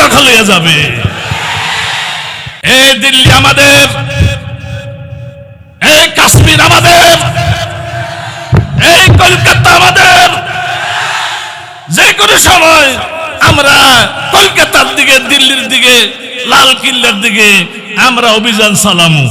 দখল হয়ে যাবে। এই দিল্লি আমাদের এই কাশ্মীর আমাদের, এই কলকাতা আমাদের। যে কোনো সময় আমরা কলকাতার দিকে, দিল্লির দিকে, লাল কিল্লার দিকে আমরা অভিযান চালামু।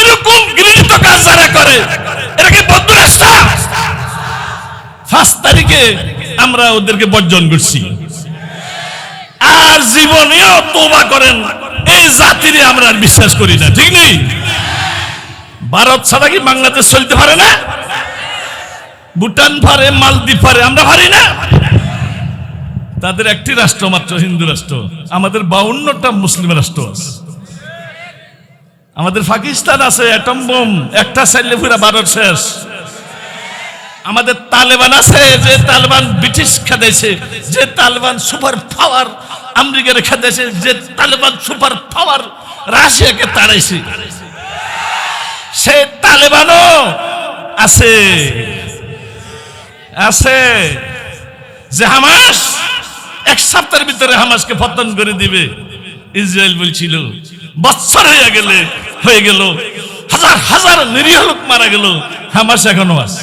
এরকম গৃহীত কাজ যারা করে, এরা কি বদ্ধ রাস্তা পাঁচ তারিখে আমরা ওদেরকে বর্জন করছি। আর জীবনেও তোবা করেন। এই জাতিরে আমরা আর বিশ্বাস করি না, ঠিক নেই? ভারত ছাড়া কি বাংলাদেশ চলতে পারে না? ভুটান পারে, মালদ্বীপ পারে, আমরা পারি না? তাদের একটি রাষ্ট্র মাত্র, হিন্দু রাষ্ট্র। আমাদের বাউন্নটা মুসলিম রাষ্ট্র আছে। আমাদের পাকিস্তান আছে, অ্যাটম বোম। একটা সাইলে পুরা ভারত শেষ। আমাদের তালেবান আছে, যে তালেবান ব্রিটিশ খেদেছে, যে তালেবান সুপার পাওয়ার আমেরিকার খেদেছে, যে তালেবান সুপার পাওয়ার রাশিয়াকে তাড়াইছে। সে তালেবানও আছে। আছে। যে হামাস এক সপ্তাহের ভিতরে হামাসকে পতন করে দিবে। ইসরায়েল বলছিল, বৎসর হয়ে গেলে, হয়ে গেল, হাজার হাজার নিরীহ লোক মারা গেল, হামাস এখনও আছে।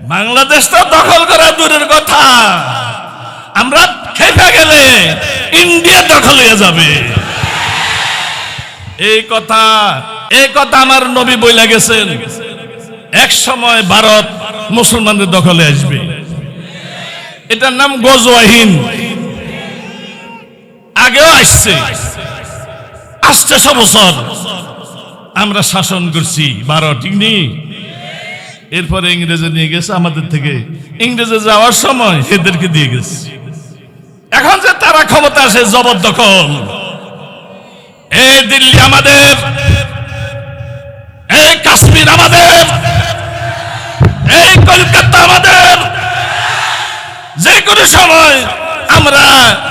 বাংলাদেশটা দখল করা দূরের কথা। আমরা খেপে গেলে ইন্ডিয়া দখল হয়ে যাবে। এই কথা এই কথা আমার নবী বইলা গেছেন। এক সময় ভারত মুসলমানদের দখলে আসবে। এটার নাম গজওয়াহিন। আগেও আসছে। আসছে বছর আমরা শাসন করছি বারো ঠিক এরপরে ইংরেজে নিয়ে গেছে আমাদের থেকে। ইংরেজে যাওয়ার সময় এদেরকে দিয়ে গেছে। এখন যে তারা ক্ষমতা আসে জবরদখল। এই দিল্লি আমাদের। এই কাশ্মীর আমাদের। এই কলকাতা আমাদের। যে কোনো সময় আমরা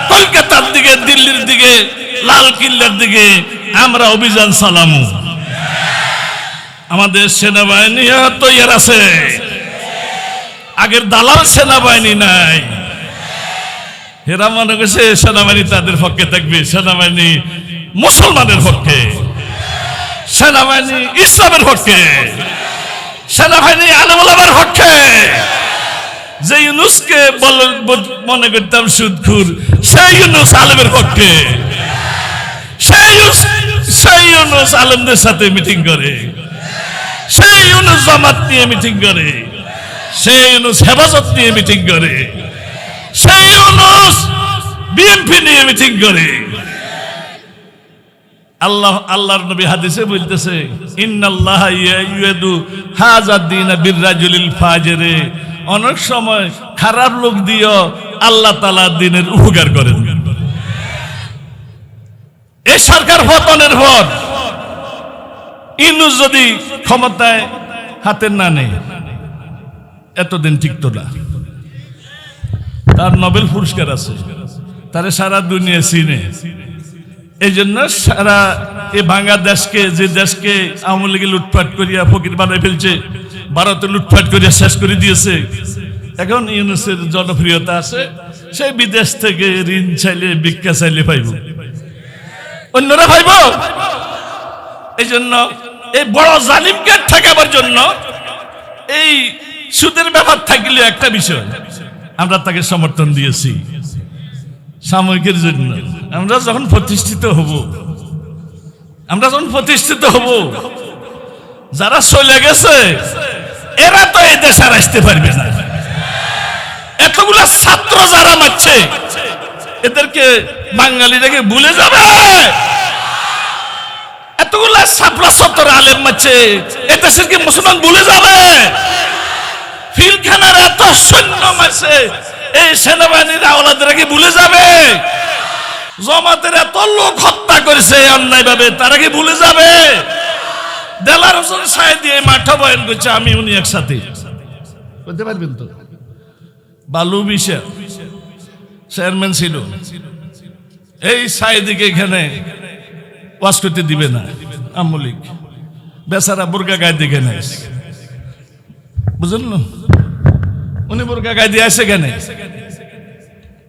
কলকাতার দিকে, দিল্লির দিকে লাল কিল্লার দিকে আমরা অভিযান চালামু। আমাদের সেনাবাহিনী তৈয়ার আছে। আগের দালাল সেনাবাহিনী নাই। এরা মনে করছে সেনাবাহিনী তাদের পক্ষে থাকবে, সেনাবাহিনী মুসলমানের পক্ষে। সেনাবাহিনী ইসলামের পক্ষে। সেনাবাহিনী আলমুলামার পক্ষে। যে ইউনুসকে মনে করতাম সুদখুর, সেই ইউনুস আলমের পক্ষে। সেই ইউনুস আলমদের সাথে মিটিং করে। সেই ইউনুস জামাত নিয়ে মিটিং করে, সেই ইউনুস হেফাজত নিয়ে মিটিং করে, সেই ইউনুস বিএনপি নিয়ে মিটিং করে। আল্লাহ, আল্লাহর নবী হাদিসে বলতেছে, ইন্নাল্লাহ অনেক সময় খারাপ লোক দিও আল্লাহ তালা দিনের উপকার করেন। এই সরকার পতনের পর ইনুস যদি ক্ষমতায় হাতের না নেই এতদিন টিকতো না। তার নোবেল পুরস্কার আছে। তারে সারা দুনিয়া চিনে। এই জন্য সারা এই ভাঙ্গা দেশকে যে দেশকে আওয়ামী লীগে লুটপাট করিয়া ফকির বানাই ফেলছে, ভারতে লুটপাট করিয়া শেষ করে দিয়েছে। এখন ইউনুসের জনপ্রিয়তা আছে। সে বিদেশ থেকে ঋণ চাইলে, ভিক্ষা চাইলে পাইব। অন্যরা পাইব। এই জন্য এই বড় জালিমকে ঠেকাবার জন্য এই সুদের ব্যাপার থাকলে একটা বিষয়, আমরা তাকে সমর্থন দিয়েছি সাময়িকের জন্য। আমরা যখন প্রতিষ্ঠিত হব, আমরা যখন প্রতিষ্ঠিত হব, যারা চলে গেছে, এরা তো এই দেশে আর আসতে পারবে না। এতগুলা ছাত্র যারা মারছে, এদেরকে বাঙালিদেরকে ভুলে যাবে। এতগুলা সাপলা সত্তর আলেম মারছে এ দেশের কি মুসলমান ভুলে যাবে? ফিলখানার এত সৈন্য মারছে এই সেনাবাহিনীর আওলাদেরা কি ভুলে যাবে? জমাতের এত লোক হত্যা করেছে অন্যায় ভাবে তারা কি ভুলে যাবে? দেলার হোসেন সাহেব দিয়ে মাঠা বয়ন করছে, আমি উনি একসাথে। বলতে পারবেন তো? বালু বিশা চেয়ারম্যান ছিল। এই সাইদিকে এখানে ওয়াশ করতে দিবে না। আমলিক বেচারা বুর্গা গায়ে দিকে নেই বুঝলেন? উনি বুর্গা গায়ে দিয়ে আসে কেন?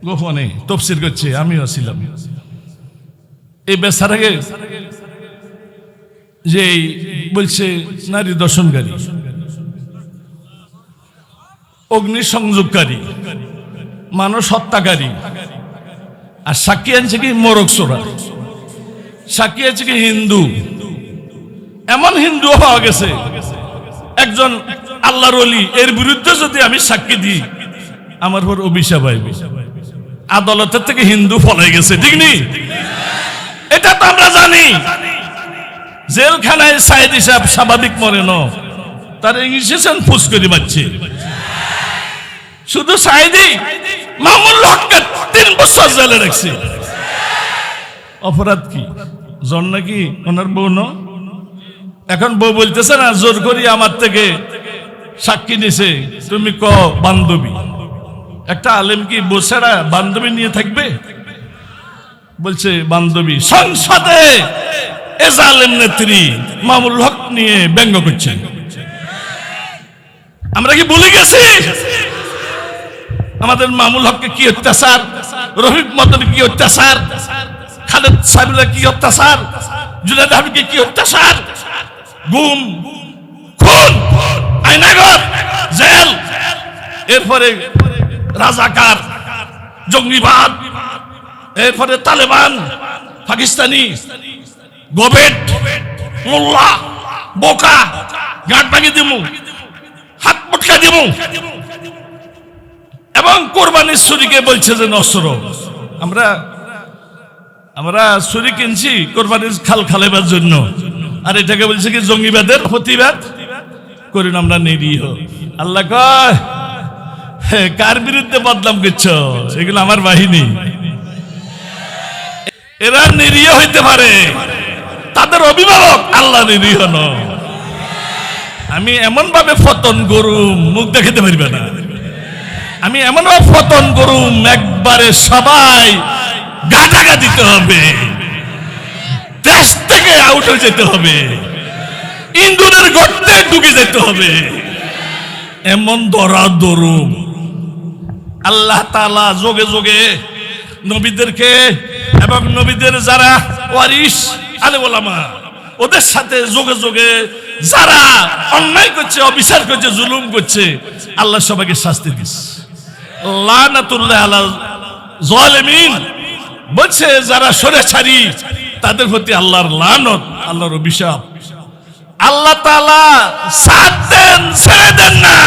গোপনে তফসির করছে, আমিও ছিলাম। এই বেচারাকে যে বলছে, নারী দর্শনকারী অগ্নি সংযোগকারী মানুষ হত্যাকারী, আর সাক্ষী আনছে কি মোরগ সোরা সাক্ষী আছে কি হিন্দু? এমন হিন্দু পাওয়া গেছে, একজন আল্লাহর অলি এর বিরুদ্ধে যদি আমি সাক্ষী দিই, আমার পর অভিশাপ আইবে। আদালতের থেকে হিন্দু ফলাই গেছে, ঠিক নেই এটা তো আমরা জানি। জেলখানায় সাইদ হিসাব স্বাভাবিক মনে ন তার ইংলিশেশন ফুস করে পাচ্ছে শুধু সাইদি মামুল হককে তিন বছর জেলে রাখছে। অপরাধ কি? জন নাকি ওনার বউ এখন বউ বলতেছে না, জোর করি আমার থেকে সাক্ষী নিছে। তুমি ক, বান্ধবী? একটা আলেম কি বসেরা বান্ধবী নিয়ে থাকবে? বলছে, বান্ধবী, সংসদে এ আলেম নেত্রী মামুল হক নিয়ে ব্যঙ্গ করছে। আমরা কি ভুলে গেছি? আমাদের মামুল হককে কি অত্যাচার? রফিক মদন কি অত্যাচার? খালেদ সাহেবরা কি অত্যাচার? জুনাদ হাবিবকে কি অত্যাচার? গুম, খুন, আইনাগর, জেল। এরপরে রাজাকার, জঙ্গিবাদ। এরপরে তালেবান, পাকিস্তানি, গোবেট, মোল্লা, বোকা, গাঁট ভাঙি দিমু, হাত মুটকা দিমু। এবং কোরবানির ছুরিকে বলছে যে নসর। আমরা আমরা ছুরি কিনছি কোরবানির খাল খালেবার জন্য। আর এটাকে বলছে কি, জঙ্গিবাদের প্রতিবাদ? করিন আমরা নিরীহ। আল্লাহ কার বিরুদ্ধে বদনাম করছ? এগুলো আমার বাহিনী। এরা নিরীহ হইতে পারে। তাদের অভিভাবক আল্লাহ নিরীহ নয়। আমি এমন ভাবে ফতন করুম মুখ দেখাতে পারবে না। আমি এমন ভাবে ফতন করুম একবারে সবাই গাটাগা দিতে হবে। দেশ থেকে আউট হয়ে যেতে হবে। ইন্দুরের গর্তে ঢুকে যেতে হবে। এমন দরা দরুম আল্লাহ তালা যোগে যোগে নবীদেরকে এবং নবীদের যারা ওয়ারিস আলে ওলামা, ওদের সাথে যোগে যোগে যারা অন্যায় করছে, অবিচার করছে, জুলুম করছে, আল্লাহ সবাইকে শাস্তি দিস। লানাতুল্লাহ আলা জালিমিন। বলছে, যারা সরে ছাড়ি, তাদের প্রতি আল্লাহর লানত, আল্লাহর অভিশাপ। আল্লাহ তালা সাত দেন, ছেড়ে দেন না।